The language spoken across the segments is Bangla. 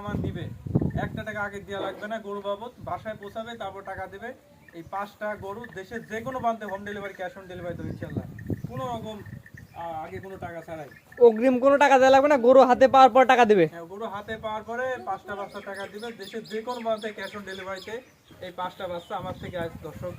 আমার নিবে একটা টাকা আগে দেওয়া লাগবে না গরু বাবদ। বাসায় পৌঁছাবে তারপর টাকা দেবে। এই পাঁচটা গরু দেশের যে কোনো প্রান্তে home delivery cash on delivery দেবে ইনশাল্লাহ কোনো রকম আগে কোনো টাকা ছাড়াই। অগ্রিম কোনো টাকা দেওয়া লাগবে না গরু হাতে পাওয়ার পর টাকা দিবে। হ্যাঁ, গরু হাতে পাওয়ার পরে পাঁচটা বাচ্চা টাকা দিবে। দেশের যে কোনো প্রান্তে ক্যাশ অন ডেলিভারিতে এই পাঁচটা বাচ্চা আমার থেকে আজ দর্শক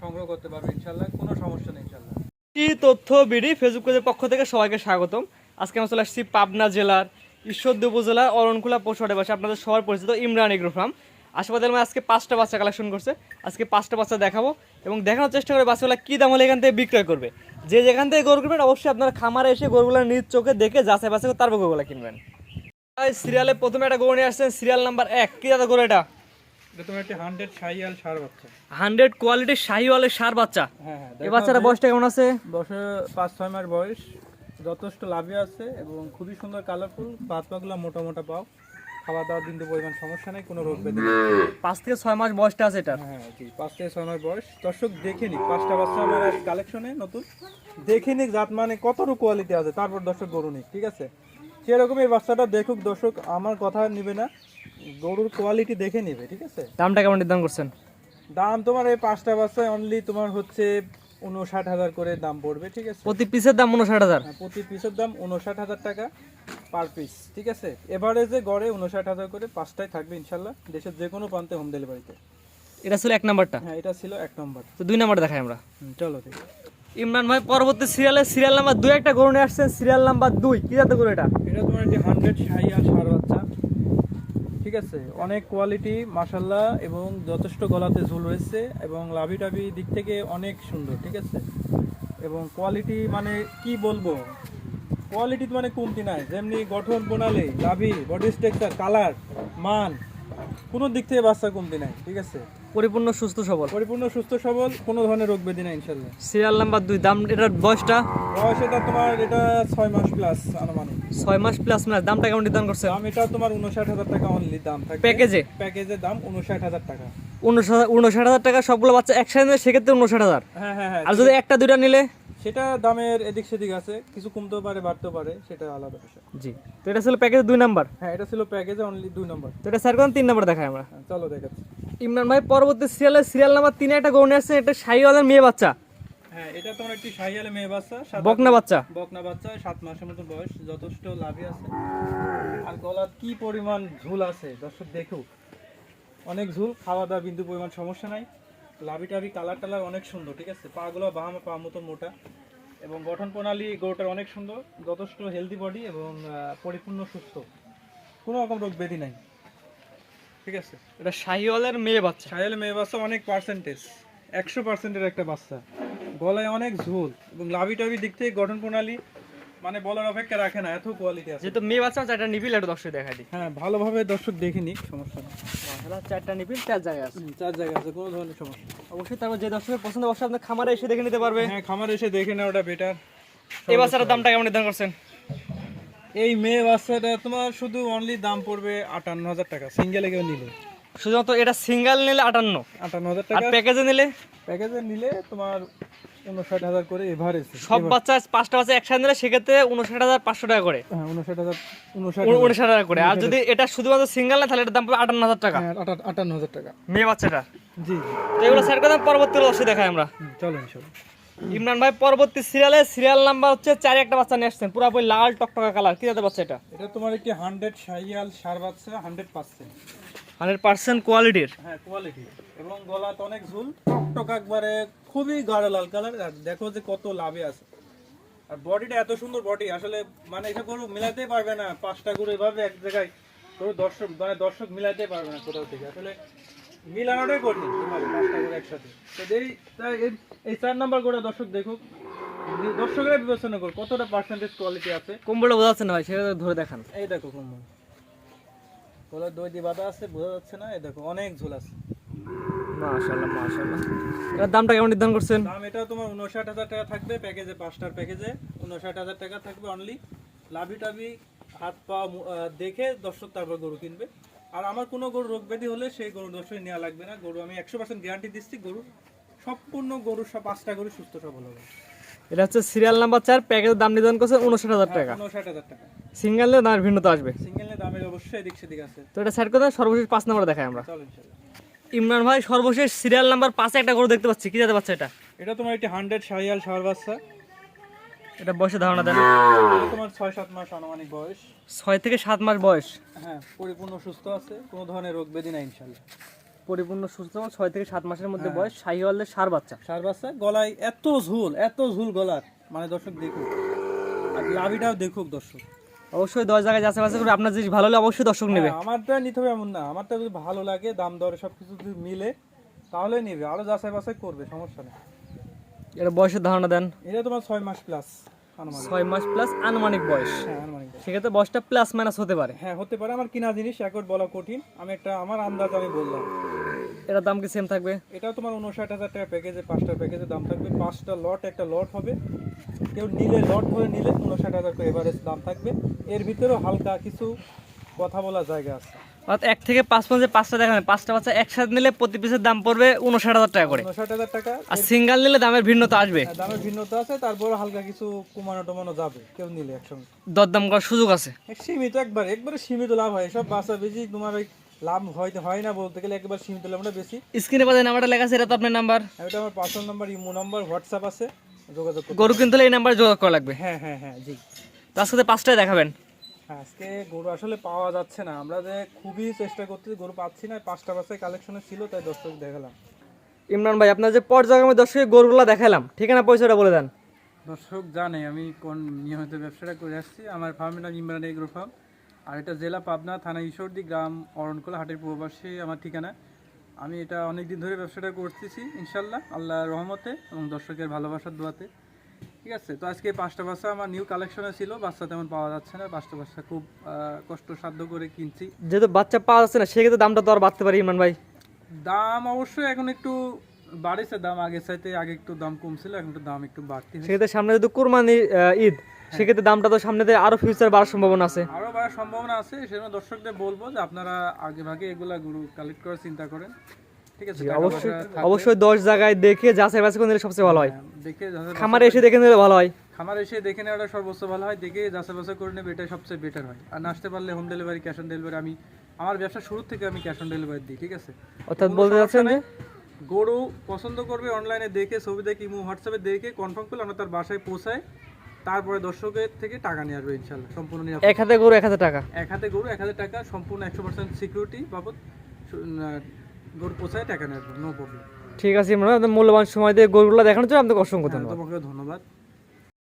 সংগ্রহ করতে পারবে ইনশাল্লাহ কোনো সমস্যা নেই ইনশাল্লাহ কি তথ্য বিডি ফেসবুক পেজের পক্ষ থেকে সবাইকে স্বাগতম। আজকে আমরা চলে আসছি পাবনা জেলার ঈশ্বরদী উপজেলার অরণকুলা পৌষটে বাসে আপনাদের সবার পরিচিত ইমরান এগ্রো ফার্ম। আশেপাশে আমি আজকে পাঁচটা বাচ্চা কালেকশন করছে। আজকে পাঁচটা বাচ্চা দেখাবো এবং দেখানোর চেষ্টা করে বাচ্চাগুলো কী দাম হলে এখান থেকে বিক্রয় করবে। যে যেখান থেকে গরু কিনবেন অবশ্যই আপনারা খামারে এসে গরুগুলো নিজ চোখে দেখে যাচাই বাছাই করে তারপর গরুগুলো কিনবেন। সিরিয়ালে প্রথমে একটা গরু নিয়ে আসছেন সিরিয়াল নাম্বার এক। কী দাদা গরু এটা? হান্ড্রেড সার বাচ্চা। হান্ড্রেড কোয়ালিটির শাহিওয়ালের সার বাচ্চা। হ্যাঁ হ্যাঁ এই বাচ্চাটা বয়সটা কেমন আছে? বছর পাঁচ ছয় মাস বয়স। যথেষ্ট লাভে আছে এবং খুবই সুন্দর কালারফুল। পাত পাগুলা মোটা মোটা পাও। খাওয়া দাওয়ার কিন্তু পরিমাণ সমস্যা নেই কোনো রোগ ব্যাধি পাঁচ থেকে ছয় মাস বয়সটা আছে এটা হ্যাঁ জি পাঁচ থেকে ছয় মাস বয়স। দর্শক দেখে নিক পাঁচটা বাচ্চা আমার কালেকশনে নতুন। দেখে নিক জাত মানে কতটুকু কোয়ালিটি আছে তারপর দর্শক গরু নিক ঠিক আছে? সেরকম এই বাচ্চাটা দেখুক দর্শক আমার কথা নিবে না। গরুর কোয়ালিটি দেখে নিবে ঠিক আছে? দামটা কেমন নির্ধারণ করছেন? দাম তোমার এই পাঁচটা বাচ্চায় অনলি তোমার হচ্ছে উনষাট হাজার করে দাম পড়বে ঠিক আছে? প্রতি পিসের দাম উনষাট হাজার? হ্যাঁ, প্রতি পিসের দাম উনষাট হাজার টাকা পার পিস ঠিক আছে? এভারেজে গড়ে উনষাট হাজার করে পাঁচটায় থাকবে ইনশাল্লাহ দেশের যে কোনো প্রান্তে হোম ডেলিভারিতে এটা ছিল এক নাম্বারটা? হ্যাঁ এটা ছিল এক নম্বর। তো দুই নাম্বার দেখাই আমরা। চলো ঠিক ইমরান ভাই পরবর্তী সিরিয়ালে সিরিয়াল নাম্বার দুই একটা গরু নিয়ে আসছেন সিরিয়াল নাম্বার দুই কি জাতের গরু এটা? এটা তোমার একটি হান্ড্রেড শাহিয়াল সার বাচ্চা ঠিক আছে, অনেক কোয়ালিটি মাসাল্লাহ এবং যথেষ্ট গলাতে ঝুল রয়েছে এবং লাভি টাভি দিক থেকে অনেক সুন্দর, ঠিক আছে? এবং কোয়ালিটি মানে কি বলব? কোয়ালিটি মানে কমতি নাই, যেমনি গঠন প্রণালী, লাভি বডি স্ট্রাকচার কালার মান, কোনো দিক থেকে বাচ্চা কমতি নাই, ঠিক আছে? পরিপূর্ণ সুস্থ সবল। পরিপূর্ণ সুস্থ সবল কোনো ধরনের রোগ ব্যাধি না ইনশাল্লাহ সিরিয়াল নাম্বার দুই দাম এটার বয়সটা? বয়স এটা তোমার এটা ছয় মাস প্লাস আনুমানিক। ছয় মাস প্লাস মানে দামটা কেমন নির্ধারণ করছে? দাম এটা তোমার উনষাট হাজার টাকা অনলি দাম থাকে। প্যাকেজে প্যাকেজের দাম উনষাট হাজার টাকা। উনষাট উনষাট হাজার টাকা সবগুলো বাচ্চা একসাথে সেক্ষেত্রে উনষাট হাজার। হ্যাঁ হ্যাঁ হ্যাঁ। আর যদি একটা দুইটা নিলে? সেটা দামের এদিক সেদিক আছে। কিছু কমতেও পারে বাড়তেও পারে সেটা আলাদা বিষয়। জি। তো এটা ছিল প্যাকেজ দুই নাম্বার হ্যাঁ এটা ছিল প্যাকেজে অনলি দুই নম্বর তো এটা স্যার কোন তিন নাম্বার দেখাই আমরা। হ্যাঁ, চলো দেখাচ্ছি। ইমরান ভাই পরবর্তী সিরিয়ালে সিরিয়াল নাম্বার তিনে একটা গরু নিয়ে আসছে এটা শাহিওয়ালের মেয়ে বাচ্চা। হ্যাঁ এটা তোমার একটি মেয়ে বাচ্চা বকনা বাচ্চা। বকনা বাচ্চা সাত মাসের মতো বয়স যথেষ্ট লাভই আছে। আর গলার কি পরিমাণ ঝুল আছে দর্শক দেখুক। অনেক ঝুল খাওয়া দাওয়া বিন্দু পরিমাণ সমস্যা নাই। লাভি টাভি কালার টালার অনেক সুন্দর ঠিক আছে? পাগুলো বাহামা পা মতো মোটা। এবং গঠন প্রণালী গরুটার অনেক সুন্দর যথেষ্ট হেলদি বডি এবং পরিপূর্ণ সুস্থ। কোনো রকম রোগ ব্যাধি নাই। ঠিক আছে? এটা শাহিওয়ালের মেয়ে বাচ্চা। সাহেল মেয়ে বাচ্চা অনেক পার্সেন্টেজ একশো পার্সেন্টের একটা বাচ্চা। গলায় অনেক ঝোল এবং লাভি টাভি দিক থেকে গঠন প্রণালী মানে বলার অপেক্ষা রাখে না এত কোয়ালিটি আছে। যেহেতু মেয়ে বাচ্চা চারটা নিপিল একটু দর্শক দেখাই দিই। হ্যাঁ ভালোভাবে দর্শক দেখে নিক সমস্যা নেই। চারটা নিপিল চার জায়গায় আছে। চার জায়গা আছে কোনো ধরনের সমস্যা অবশ্যই তারপর যে দর্শকের পছন্দ অবশ্যই আপনার খামারে এসে দেখে নিতে পারবে হ্যাঁ খামার এসে দেখে নেওয়াটা বেটার এই বাচ্চাটার দামটা কেমন নির্ধারণ করছেন? এই মেয়ে বাচ্চাটা তোমার শুধু অনলি দাম পড়বে আটান্ন হাজার টাকা সিঙ্গেলে কেউ নিলে। শুধুমাত্র এটা সিঙ্গেল নিলে আটান্ন। আটান্ন হাজার টাকা। প্যাকেজে নিলে? প্যাকেজে নিলে তোমার উনষাট হাজার করে এভারেজ সব বাচ্চা পাঁচটা বাচ্চা একসাথে নিলে সেক্ষেত্রে উনষাট হাজার পাঁচশো টাকা করে। হ্যাঁ উনষাট হাজার উনষাট করে। আর যদি এটা শুধুমাত্র সিঙ্গেল না তাহলে এটার দাম পড়বে আটান্ন হাজার টাকা। হ্যাঁ আটান্ন হাজার টাকা। মেয়ে বাচ্চাটা। জি জি। এগুলো স্যার কথা পরবর্তী অবশ্যই দেখাই আমরা। চলো ইনশাল্লাহ ইমরান ভাই পরবর্তী সিরিয়ালে সিরিয়াল নাম্বার হচ্ছে চার একটা বাচ্চা নিয়ে আসছেন। পুরোপুরি লাল টকটকা কালার কি জাতের বাচ্চা এটা? এটা তোমার একটি হান্ড্রেড শাহিয়াল সার বাচ্চা হান্ড্রেড পার্সেন্ট। হান্ড্রেড পার্সেন্ট কোয়ালিটির হ্যাঁ কোয়ালিটি এবং গলাতে অনেক ঝুল টকটক একবারে খুবই গাঢ় লাল কালার আর দেখো যে কত লাভে আছে। আর বডিটা এত সুন্দর বডি আসলে মানে এটা গরু মিলাতেই পারবে না পাঁচটা গরু এভাবে এক জায়গায় গরু দর্শক মানে দর্শক মিলাতেই পারবে না কোথাও থেকে। আসলে মিলানোটাই কঠিন তোমার পাঁচটা গরু একসাথে। তো এই এই- চার নাম্বার গরু দর্শক দেখুক দর্শকরা বিবেচনা করুক কতটা পার্সেন্টেজ কোয়ালিটি আছে। কম্বলটা বোঝা যাচ্ছে না ভাই সেটা ধরে দেখান। এই দেখো কুম্বল। গলার দই দিয়ে বাঁধা আছে বোঝা যাচ্ছে না এই দেখো অনেক ঝোল আছে। মাশাআল্লাহ মাশাআল্লাহ। এটার দামটা কেমন নির্ধারণ করছেন? দাম এটা তোমার উনষাট হাজার টাকা থাকবে প্যাকেজে পাঁচটার প্যাকেজে উনষাট হাজার টাকা থাকবে অনলি লাভি টাভি হাত পা মু- দেখে দর্শক তারপর গরু কিনবে। আর আমার কোনো গরু রোগ ব্যাধি হলে সেই গরু দর্শক নেওয়া লাগবে না। গরু আমি একশো পার্সেন্ট গ্যারান্টি দিচ্ছি গরু সম্পূর্ণ গরু সব পাঁচটা গরু সুস্থ সবল হবে। এটা হচ্ছে সিরিয়াল নাম্বার চার প্যাকেজের দাম নির্ধারণ করছে উনষাট হাজার টাকা। উনষাট হাজার টাকা। সিঙ্গেল নিলে দামের ভিন্নতা আসবে। সিঙ্গেলের দামের অবশ্যই এদিক সেদিক আছে। তো এটা সাইড করে সর্বশেষ পাঁচ নম্বরে দেখাই আমরা। চলো ইনশাল্লাহ ইমরান ভাই সর্বশেষ সিরিয়াল নাম্বার পাঁচে একটা গরু দেখতে পাচ্ছি। কি জাতে পাচ্ছে এটা? এটা তোমার একটি হান্ড্রেড শাহিয়াল ষাঁড় বাচ্চা। এটা বয়সে ধারণা দেন। তোমার ছয় সাত মাস আনুমানিক বয়স। ছয় থেকে সাত মাস বয়স। হ্যাঁ পরিপূর্ণ সুস্থ আছে কোনো ধরনের রোগ ব্যাধি নাই ইনশাল্লাহ পরিপূর্ণ সুস্থ ছয় থেকে সাত মাসের মধ্যে বয়স শাহিওয়ালের সার বাচ্চা। ষাঁড় বাচ্চা গলায় এত ঝুল এত ঝুল গলার। মানে দর্শক দেখুক আর লাভিটাও দেখুক দর্শক। অবশ্যই দশ জায়গায় যাচাই বাছাই করে আপনার জিনিস ভালো হলে অবশ্যই দর্শক নেবে। হ্যাঁ, আমারটা নিতে হবে এমন না আমারটা যদি ভালো লাগে দাম দরে সব কিছু যদি মিলে তাহলে নেবে আরও যাচাই বাছাই করবে সমস্যা নেই। এটা বয়সের ধারণা দেন। এটা তোমার ছয় মাস প্লাস ছয় মাস প্লাস আনুমানিক বয়স। হ্যাঁ আনুমানিক সেক্ষেত্রে বয়সটা প্লাস মাইনাস হতে পারে। হ্যাঁ হতে পারে। আমার কিনা জিনিস একট বলা কঠিন। আমি একটা আমার আন্দাজ আমি বললাম। এটার দাম কি সেম থাকবে? এটাও তোমার উনষাট হাজার টাকা প্যাকেজে পাঁচটা প্যাকেজের দাম থাকবে। পাঁচটা লট একটা লট হবে। কেউ নিলে লট ধরে নিলে উনষাট হাজার করে এভারেজ দাম থাকবে। এর ভিতরেও হালকা কিছু কথা বলার জায়গা আছে। অর্থাৎ এক থেকে পাঁচ পর্যন্ত পাঁচটা দেখাবেন পাঁচটা বাচ্চা একসাথে নিলে প্রতি পিসের দাম পড়বে উনষাট হাজার টাকা করে। উনষাট হাজার টাকা। আর সিঙ্গেল নিলে দামের ভিন্নতা আসবে। হ্যাঁ, দামের ভিন্নতা আছে তারপরে হালকা কিছু কমানো টমানো যাবে কেউ নিলে একসঙ্গে। দরদাম করার সুযোগ আছে। সীমিত একবার একবারে সীমিত লাভ হয় সব বাচ্চা বেশি তোমার ওই লাভ হয়তো হয় না বলতে গেলে একবার সীমিত লাভটা বেশি। স্ক্রিনে পাশে নাম্বারটা লেখা আছে এটা তো আপনার নাম্বার। এটা আমার personal number imo number WhatsApp আছে যোগাযোগ গরু কিনতে হলে এই নাম্বারে যোগাযোগ করা লাগবে। হ্যাঁ হ্যাঁ হ্ঁ জি। তো আজকে তো পাঁচটায় দেখাবেন। হ্যাঁ, আজকে গরু আসলে পাওয়া যাচ্ছে না। আমরা যে খুবই চেষ্টা করতেছি গরু পাচ্ছি না পাঁচটা বাসায় কালেকশনে ছিল তাই দর্শক দেখালাম। ইমরান ভাই আপনার যে পর্যায়ক্রমে দর্শকের গরুগুলো দেখালাম ঠিকানা পয়সাটা বলে দেন। দর্শক জানে আমি কোন নিয়মিত ব্যবসাটা করে আসছি। আমার ফার্মের নাম ইমরান এগ্রো ফার্ম আর এটা জেলা পাবনা থানা ঈশ্বরদী গ্রাম অরণকোলা হাটের পূর্বপাশে আমার ঠিকানা। আমি এটা অনেক দিন ধরে ব্যবসাটা করতেছি ইনশাল্লাহ আল্লাহর রহমতে এবং দর্শকের ভালোবাসার দোয়াতে। ঠিক আছে তো আজকে পাঁচটা বাচ্চা আমার নিউ কালেকশনে ছিল বাচ্চা তেমন পাওয়া যাচ্ছে না পাঁচটা বাচ্চা খুব কষ্টসাধ্য করে কিনছি। যেহেতু বাচ্চা পাওয়া যাচ্ছে না সেক্ষেত্রে দামটা তো আর বাড়তে পারে ইমরান ভাই। দাম অবশ্যই এখন একটু বাড়েছে দাম আগের চাইতে আগে একটু দাম কম ছিল এখন একটু দাম একটু বাড়তি সেক্ষেত্রে সামনে যদি কুরবানি ঈদ সেক্ষেত্রে দামটা তো সামনে দিয়ে আরও ফিউচার বাড়ার সম্ভাবনা আছে। আরও বাড়ার সম্ভাবনা আছে সেজন্য দর্শকদের বলব যে আপনারা আগে ভাগে এগুলা গুরু কালেক্ট করার চিন্তা করেন। ঠিক আছে অবশ্যই অবশ্যই দশ জায়গায় দেখে যাচাই বাছাই করে নিলে সবচেয়ে ভালো হয়। হ্যাঁ, দেখে খামারে এসে দেখে নিলে ভালো হয়। খামার এসে দেখে নেওয়াটা সর্বোচ্চ ভালো হয় দেখে যাচাই বাছাই করে নেবে এটা সবচেয়ে বেটার হয়। আর আসতে পারলে home delivery cash on delivery আমি আমার ব্যবসা শুরু থেকে আমি ক্যাশ অন ডেলিভারি দিই ঠিক আছে? অর্থাৎ বলতে যাচ্ছেন যে গরু পছন্দ করবে অনলাইনে দেখে ছবি দেখে ইমো হোয়াটসঅ্যাপে দেখে কনফার্ম করলে আমরা তার বাসায় পৌঁছায় তারপরে দর্শকের থেকে টাকা নিয়ে আসবে ইনশাল্লাহ সম্পূর্ণ এক হাতে গরু এক হাতে টাকা। এক হাতে গরু এক হাজার টাকা সম্পূর্ণ একশো পার্সেন্ট সিকিউরিটি বাবদ গরু পোষায় টাকা নেওয়া নো প্রবলেম ঠিক আছে ইমরান মূল্যবান সময় দিয়ে গরুগুলো দেখানোর জন্য আপনাকে অসংখ্য ধন্যবাদ। তোমাকে ধন্যবাদ।